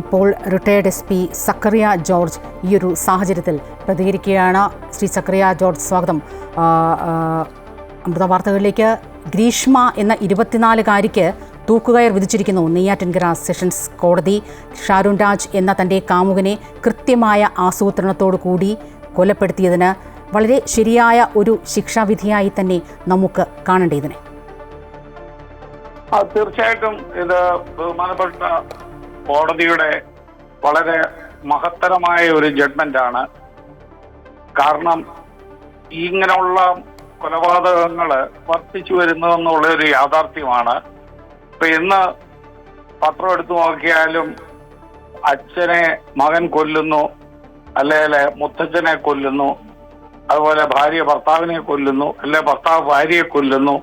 ഇപ്പോൾ retired S P Zachariah George ഈ ഒരു സാഹചര്യത്തിൽ പ്രതികരിക്കുകയാണ്. ശ്രീ സക്കറിയ ജോർജ് സ്വാഗതം. അമൃത വാർത്തകളിലേക്ക്. ഗ്രീഷ്മ എന്ന ഇരുപത്തിനാലുകാരിക്ക് തൂക്കുകയർ വിധിച്ചിരിക്കുന്നു. നെയ്യാറ്റിൻകര സെഷൻസ് കോടതി. ഷാരുൺ രാജ് എന്ന തന്റെ കാമുകനെ കൃത്യമായ ആസൂത്രണത്തോടു കൂടി കൊലപ്പെടുത്തിയതിന് വളരെ ശരിയായ ഒരു ശിക്ഷാവിധിയായി തന്നെ നമുക്ക് കാണേണ്ടതിനെ തീർച്ചയായിട്ടും ഇത് ബഹുമാനപ്പെട്ട കോടതിയുടെ വളരെ മഹത്തരമായ ഒരു ജഡ്മെന്റ് ആണ് കാരണം ഇങ്ങനെയുള്ള കൊലപാതകങ്ങൾ വർദ്ധിച്ചു വരുന്നതെന്നുള്ള ഒരു യാഥാർത്ഥ്യമാണ്. ഇപ്പൊ ഇന്ന് പത്രം എടുത്തു നോക്കിയാലും അച്ഛനെ മകൻ കൊല്ലുന്നു അല്ലെങ്കിൽ മുത്തച്ഛനെ കൊല്ലുന്നു അതുപോലെ ഭാര്യ ഭർത്താവിനെ കൊല്ലുന്നു അല്ലെ ഭർത്താവ് ഭാര്യയെ കൊല്ലുന്നു.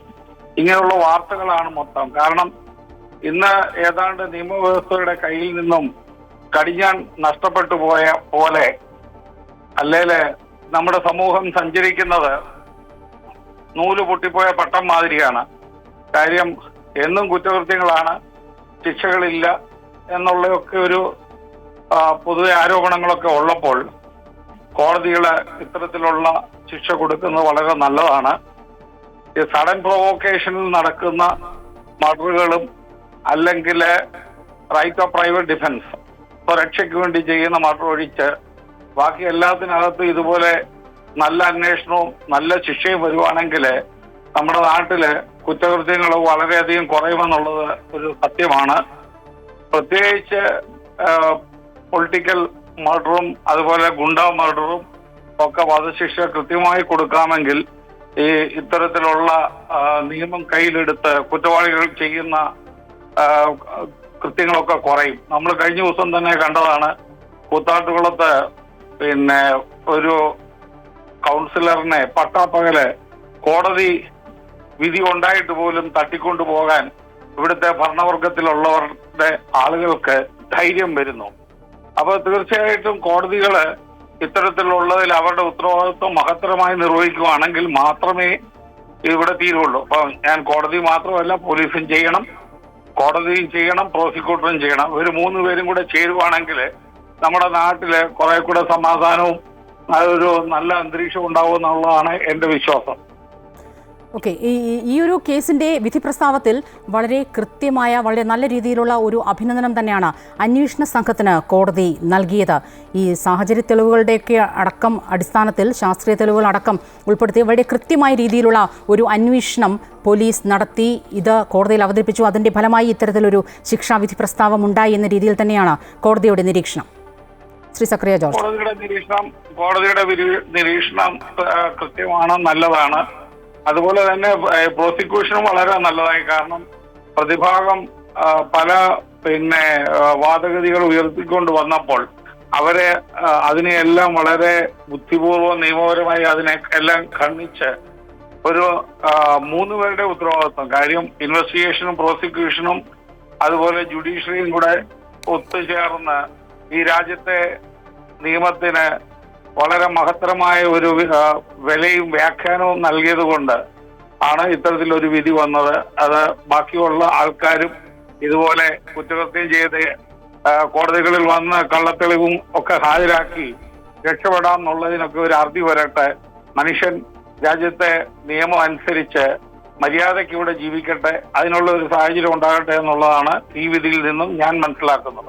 ഇങ്ങനെയുള്ള വാർത്തകളാണ് മൊത്തം. കാരണം ഇന്ന് ഏതാണ്ട് നിയമവ്യവസ്ഥയുടെ കയ്യിൽ നിന്നും കടിഞ്ഞാൻ നഷ്ടപ്പെട്ടു പോയ പോലെ അല്ലേൽ നമ്മുടെ സമൂഹം സഞ്ചരിക്കുന്നത് നൂൽ പൊട്ടിപ്പോയ പട്ടം മാതിരിയാണ്. കാര്യം എന്നും കുറ്റകൃത്യങ്ങളാണ് ശിക്ഷകളില്ല എന്നുള്ളതൊക്കെ ഒരു പൊതുവെ ആരോപണങ്ങളൊക്കെ ഉള്ളപ്പോൾ കോടതികൾ ഇത്തരത്തിലുള്ള ശിക്ഷ കൊടുക്കുന്നത് വളരെ നല്ലതാണ്. സഡൻ പ്രൊവോക്കേഷനിൽ നടക്കുന്ന മർഡറുകളും അല്ലെങ്കിൽ റൈറ്റ് ഓഫ് പ്രൈവറ്റ് ഡിഫൻസ് സുരക്ഷയ്ക്ക് വേണ്ടി ചെയ്യുന്ന മർഡർ ഒഴിച്ച് ബാക്കി എല്ലാത്തിനകത്തും ഇതുപോലെ നല്ല അന്വേഷണവും നല്ല ശിക്ഷയും വരുവാണെങ്കിൽ നമ്മുടെ നാട്ടിൽ കുറ്റകൃത്യങ്ങൾ വളരെയധികം കുറയുമെന്നുള്ളത് ഒരു സത്യമാണ്. പ്രത്യേകിച്ച് പൊളിറ്റിക്കൽ മർഡറും അതുപോലെ ഗുണ്ട മർഡറും ഒക്കെ വധശിക്ഷ കൃത്യമായി കൊടുക്കാമെങ്കിൽ ഈ ഇത്തരത്തിലുള്ള നിയമം കയ്യിലെടുത്ത് കുറ്റവാളികൾ ചെയ്യുന്ന കൃത്യങ്ങളൊക്കെ കുറയും. നമ്മൾ കഴിഞ്ഞ ദിവസം തന്നെ കണ്ടതാണ് കൂത്താട്ടുകുളത്ത് പിന്നെ ഒരു കൗൺസിലറിനെ പട്ടാപ്പകൽ കോടതി വിധി ഉണ്ടായിട്ട് പോലും തട്ടിക്കൊണ്ടു പോകാൻ ഇവിടുത്തെ ഭരണവർഗത്തിലുള്ളവരുടെ ആളുകൾക്ക് ധൈര്യം വരുന്നു. അപ്പൊ തീർച്ചയായിട്ടും കോടതികൾ ഇത്തരത്തിലുള്ളതിൽ അവരുടെ ഉത്തരവാദിത്വം മഹത്തരമായി നിർവഹിക്കുകയാണെങ്കിൽ മാത്രമേ ഇവിടെ തീരുള്ളൂ. അപ്പൊ ഞാൻ കോടതി മാത്രമല്ല പോലീസും ചെയ്യണം. കോടതിയും ചെയ്യണം പ്രോസിക്യൂട്ടറും ചെയ്യണം. ഒരു മൂന്ന് പേരും കൂടെ ചേരുവാണെങ്കിൽ നമ്മുടെ നാട്ടിൽ കുറെ കൂടെ സമാധാനവും അതൊരു നല്ല അന്തരീക്ഷം ഉണ്ടാവും എന്നുള്ളതാണ് എന്റെ വിശ്വാസം. ഓക്കെ ഈ ഈ- ഒരു കേസിന്റെ വിധി പ്രസ്താവത്തിൽ വളരെ കൃത്യമായ വളരെ നല്ല രീതിയിലുള്ള ഒരു അഭിനന്ദനം തന്നെയാണ് അന്വേഷണ സംഘത്തിന് കോടതി നൽകിയത്. ഈ സാഹചര്യ തെളിവുകളുടെയൊക്കെ അടക്കം അടിസ്ഥാനത്തിൽ ശാസ്ത്രീയ തെളിവുകൾ അടക്കം ഉൾപ്പെടുത്തി വളരെ കൃത്യമായ രീതിയിലുള്ള ഒരു അന്വേഷണം പോലീസ് നടത്തി. ഇത് കോടതിയിൽ അവതരിപ്പിച്ചു. അതിന്റെ ഫലമായി ഇത്തരത്തിലൊരു ശിക്ഷാവിധി പ്രസ്താവം ഉണ്ടായി എന്ന രീതിയിൽ തന്നെയാണ് കോടതിയുടെ നിരീക്ഷണം. ശ്രീ സക്രിയ ജോർജ്. കോടതിയുടെ നിരീക്ഷണം കോടതിയുടെ നിരീക്ഷണം കൃത്യമാണ് നല്ലതാണ്. അതുപോലെ തന്നെ പ്രോസിക്യൂഷനും വളരെ നല്ലതായി. കാരണം പ്രതിഭാഗം പല പിന്നെ വാദഗതികൾ ഉയർത്തിക്കൊണ്ട് വന്നപ്പോൾ അവരെ അതിനെയെല്ലാം വളരെ ബുദ്ധിപൂർവം നിയമപരമായി അതിനെ എല്ലാം ഖണ്ഡിച്ച് ഒരു മൂന്ന് പേരുടെ ഉത്തരവാദിത്വം. കാര്യം ഇൻവെസ്റ്റിഗേഷനും പ്രോസിക്യൂഷനും അതുപോലെ ജുഡീഷ്യറിയും കൂടെ ഒത്തുചേർന്ന് ഈ രാജ്യത്തെ നിയമത്തിന് വളരെ മഹത്തരമായ ഒരു വിലയും വ്യാഖ്യാനവും നൽകിയത് കൊണ്ട് ആണ് ഇത്തരത്തിലൊരു വിധി വന്നത്. അത് ബാക്കിയുള്ള ആൾക്കാരും ഇതുപോലെ കുറ്റകൃത്യം ചെയ്ത് കോടതികളിൽ വന്ന് കള്ളത്തെളിവും ഒക്കെ ഹാജരാക്കി രക്ഷപ്പെടാം എന്നുള്ളതിനൊക്കെ ഒരു അറുതി വരട്ടെ. മനുഷ്യൻ രാജ്യത്തെ നിയമം അനുസരിച്ച് മര്യാദയ്ക്ക് ഇവിടെ ജീവിക്കട്ടെ. അതിനുള്ള ഒരു സാഹചര്യം ഉണ്ടാകട്ടെ എന്നുള്ളതാണ് ഈ വിധിയിൽ നിന്നും ഞാൻ മനസ്സിലാക്കുന്നത്.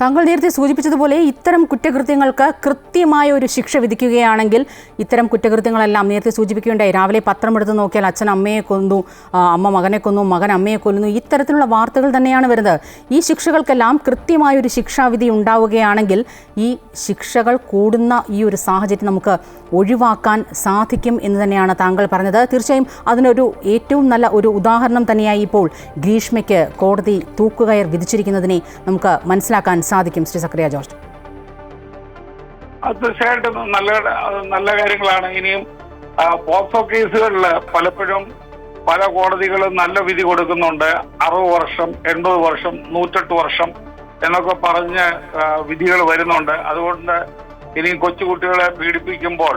താങ്കൾ നേരത്തെ സൂചിപ്പിച്ചതുപോലെ ഇത്തരം കുറ്റകൃത്യങ്ങൾക്ക് കൃത്യമായ ഒരു ശിക്ഷ വിധിക്കുകയാണെങ്കിൽ ഇത്തരം കുറ്റകൃത്യങ്ങളെല്ലാം നേരത്തെ സൂചിപ്പിക്കുകയുണ്ടായി. രാവിലെ പത്രം എടുത്ത് നോക്കിയാൽ അച്ഛൻ അമ്മയെ കൊന്നു അമ്മ മകനെ കൊന്നു മകൻ അമ്മയെ കൊല്ലുന്നു. ഇത്തരത്തിലുള്ള വാർത്തകൾ തന്നെയാണ് വരുന്നത്. ഈ ശിക്ഷകൾക്കെല്ലാം കൃത്യമായ ഒരു ശിക്ഷാവിധി ഉണ്ടാവുകയാണെങ്കിൽ ഈ ശിക്ഷകൾ കൂടുന്ന ഈ ഒരു സാഹചര്യം നമുക്ക് ഒഴിവാക്കാൻ സാധിക്കും എന്ന് തന്നെയാണ് താങ്കൾ പറഞ്ഞത്. തീർച്ചയായും അതിനൊരു ഏറ്റവും നല്ല ഒരു ഉദാഹരണം തന്നെയായി ഇപ്പോൾ ഗ്രീഷ്മയ്ക്ക് കോടതി തൂക്കുകയർ വിധിച്ചിരിക്കുന്നതിനെ നമുക്ക് മനസ്സിലാക്കാൻ സാധിക്കും ശ്രീ സക്രിയ ജോർജ്. തീർച്ചയായിട്ടും നല്ല നല്ല കാര്യങ്ങളാണ്. ഇനിയും പോക്സോ കേസുകളിൽ പലപ്പോഴും പല കോടതികളും നല്ല വിധി കൊടുക്കുന്നുണ്ട്. അറുപത് വർഷം എൺപത് വർഷം നൂറ്റെട്ട് വർഷം എന്നൊക്കെ പറഞ്ഞ് വിധികൾ വരുന്നുണ്ട്. അതുകൊണ്ട് ഇനി കൊച്ചുകുട്ടികളെ പീഡിപ്പിക്കുമ്പോൾ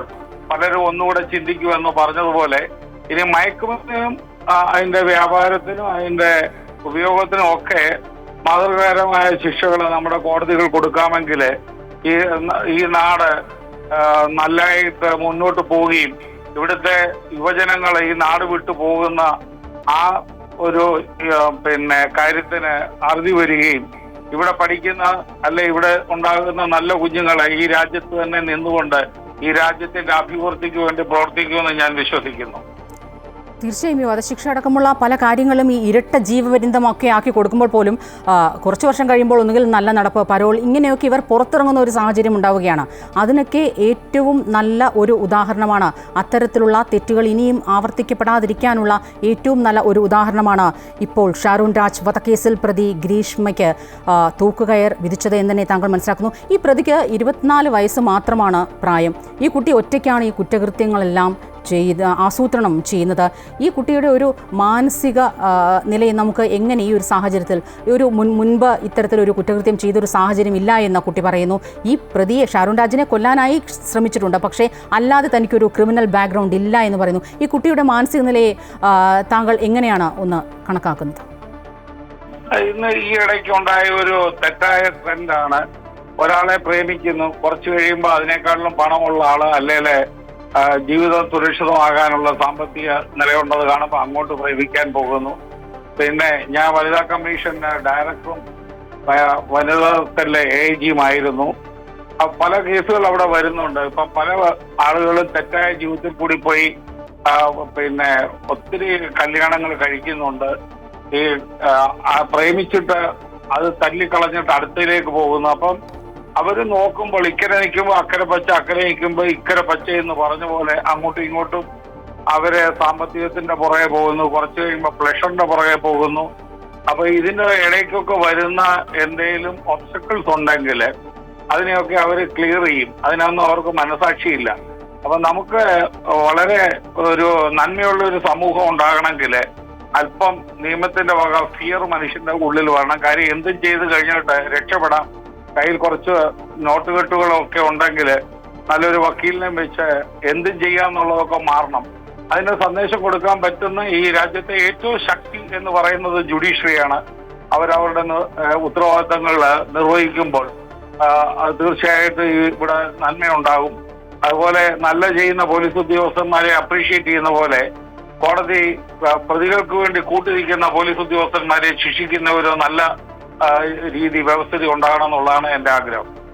പലരും ഒന്നുകൂടെ ചിന്തിക്കുമെന്ന് പറഞ്ഞതുപോലെ ഇനി മയക്കുമരുന്നിനും അതിന്റെ വ്യാപാരത്തിനും അതിന്റെ ഉപയോഗത്തിനും ഒക്കെ മാതൃകാപരമായ ശിക്ഷകൾ നമ്മുടെ കോടതികൾ കൊടുക്കാമെങ്കിൽ ഈ ഈ നാട് നല്ലതായിട്ട് മുന്നോട്ട് പോവുകയും ഇവിടുത്തെ യുവജനങ്ങൾ ഈ നാട് വിട്ടു പോകുന്ന ആ ഒരു പിന്നെ കാര്യത്തിന് അറുതി വരികയും ഇവിടെ പഠിക്കുന്ന അല്ലെ ഇവിടെ ഉണ്ടാകുന്ന നല്ല കുഞ്ഞുങ്ങളെ ഈ രാജ്യത്ത് തന്നെ നിന്നുകൊണ്ട് ഈ രാജ്യത്തിന്റെ അഭിവൃദ്ധിക്ക് വേണ്ടി പ്രവർത്തിക്കുമെന്ന് ഞാൻ വിശ്വസിക്കുന്നു. തീർച്ചയായും ഈ വധശിക്ഷ അടക്കമുള്ള പല കാര്യങ്ങളും ഈ ഇരട്ട ജീവപര്യന്തമൊക്കെ ആക്കി കൊടുക്കുമ്പോൾ പോലും കുറച്ച് വർഷം കഴിയുമ്പോൾ ഒന്നുകിൽ നല്ല നടപ്പ് പരോൾ ഇങ്ങനെയൊക്കെ ഇവർ പുറത്തിറങ്ങുന്ന ഒരു സാഹചര്യം ഉണ്ടാവുകയാണ്. അതിനൊക്കെ ഏറ്റവും നല്ല ഒരു ഉദാഹരണമാണ് അത്തരത്തിലുള്ള തെറ്റുകൾ ഇനിയും ആവർത്തിക്കപ്പെടാതിരിക്കാനുള്ള ഏറ്റവും നല്ല ഒരു ഉദാഹരണമാണ് ഇപ്പോൾ ഷാരൂൺ രാജ് വധക്കേസിൽ പ്രതി ഗ്രീഷ്മയ്ക്ക് തൂക്കുകയർ വിധിച്ചത് എന്ന് തന്നെ താങ്കൾ മനസ്സിലാക്കുന്നു. ഈ പ്രതിക്ക് ഇരുപത്തിനാല് വയസ്സ് മാത്രമാണ് പ്രായം. ഈ കുട്ടി ഒറ്റയ്ക്കാണ് ഈ കുറ്റകൃത്യങ്ങളെല്ലാം ചെയ്ത് ആസൂത്രണം ചെയ്യുന്നത്. ഈ കുട്ടിയുടെ ഒരു മാനസിക നിലയെ നമുക്ക് എങ്ങനെ ഈ ഒരു സാഹചര്യത്തിൽ ഒരു മുൻ മുൻപ് ഇത്തരത്തിലൊരു കുറ്റകൃത്യം ചെയ്തൊരു സാഹചര്യം ഇല്ല എന്ന കുട്ടി പറയുന്നു. ഈ പ്രതിയെ ഷാരൂൺ രാജിനെ കൊല്ലാനായി ശ്രമിച്ചിട്ടുണ്ട്. പക്ഷേ അല്ലാതെ തനിക്കൊരു ക്രിമിനൽ ബാക്ക്ഗ്രൗണ്ട് ഇല്ല എന്ന് പറയുന്നു. ഈ കുട്ടിയുടെ മാനസിക നിലയെ താങ്കൾ എങ്ങനെയാണ് ഒന്ന് കണക്കാക്കുന്നത്? ഇന്ന് ഈ ഇടയ്ക്ക് ഉണ്ടായ ഒരു തെറ്റായ ട്രെൻഡാണ് ഒരാളെ പ്രേമിക്കുന്നു. കുറച്ച് കഴിയുമ്പോൾ അതിനേക്കാളും പണമുള്ള ആൾ അല്ലെങ്കിൽ ജീവിതം സുരക്ഷിതമാകാനുള്ള സാമ്പത്തിക നിലയുണ്ടത് കാണുമ്പോൾ അങ്ങോട്ട് പ്രേമിക്കാൻ പോകുന്നു. പിന്നെ ഞാൻ വനിതാ കമ്മീഷന്റെ ഡയറക്ടറും വനിതാ സെല്ലെ എ ജിയുമായിരുന്നു പല കേസുകൾ അവിടെ വരുന്നുണ്ട്. ഇപ്പൊ പല ആളുകളും തെറ്റായ ജീവിതത്തിൽ കൂടി പോയി പിന്നെ ഒത്തിരി കല്യാണങ്ങൾ കഴിക്കുന്നുണ്ട്. ഈ പ്രേമിച്ചിട്ട് അത് തല്ലിക്കളഞ്ഞിട്ട് അടുത്തയിലേക്ക് പോകുന്നു. അപ്പം അവർ നോക്കുമ്പോൾ ഇക്കരെ നിൽക്കുമ്പോൾ അക്കരെ പച്ച അക്കരെ നിൽക്കുമ്പോൾ ഇക്കരെ പച്ച എന്ന് പറഞ്ഞ പോലെ അങ്ങോട്ടും ഇങ്ങോട്ടും അവരെ സാമ്പത്തികത്തിന്റെ പുറകെ പോകുന്നു. കുറച്ച് കഴിയുമ്പോൾ പ്ലഷറിന്റെ പുറകെ പോകുന്നു. അപ്പൊ ഇതിന്റെ ഇടയ്ക്കൊക്കെ വരുന്ന എന്തെങ്കിലും ഒബ്സ്റ്റക്കിൾസ് ഉണ്ടെങ്കിൽ അതിനെയൊക്കെ അവർ ക്ലിയർ ചെയ്യും. അതിനൊന്നും അവർക്ക് മനസാക്ഷിയില്ല. അപ്പൊ നമുക്ക് വളരെ ഒരു നന്മയുള്ള ഒരു സമൂഹം ഉണ്ടാകണമെങ്കിൽ അല്പം നിയമത്തിന്റെ വക ഫിയർ മനുഷ്യന്റെ ഉള്ളിൽ വരണം. കാര്യം എന്തും ചെയ്ത് കഴിഞ്ഞിട്ട് രക്ഷപ്പെടാം. കയ്യിൽ കുറച്ച് നോട്ടുകെട്ടുകളൊക്കെ ഉണ്ടെങ്കിൽ നല്ലൊരു വക്കീലിനെ വെച്ച് എന്തും ചെയ്യാന്നുള്ളതൊക്കെ മാറണം. അതിന് സന്ദേശം കൊടുക്കാൻ പറ്റുന്ന ഈ രാജ്യത്തെ ഏറ്റവും ശക്തി എന്ന് പറയുന്നത് ജുഡീഷ്യറിയാണ്. അവരവരുടെ ഉത്തരവാദിത്തങ്ങൾ നിർവഹിക്കുമ്പോൾ തീർച്ചയായിട്ടും ഇവിടെ നന്മയുണ്ടാകും. അതുപോലെ നല്ല ചെയ്യുന്ന പോലീസ് ഉദ്യോഗസ്ഥന്മാരെ അപ്രീഷിയേറ്റ് ചെയ്യുന്ന പോലെ കോടതി പ്രതികൾക്ക് വേണ്ടി കൂട്ടിരിക്കുന്ന പോലീസ് ഉദ്യോഗസ്ഥന്മാരെ ശിക്ഷിക്കുന്ന ഒരു നല്ല രീതി വ്യവസ്ഥിതി ഉണ്ടാകണം എന്നുള്ളതാണ് എന്റെ ആഗ്രഹം.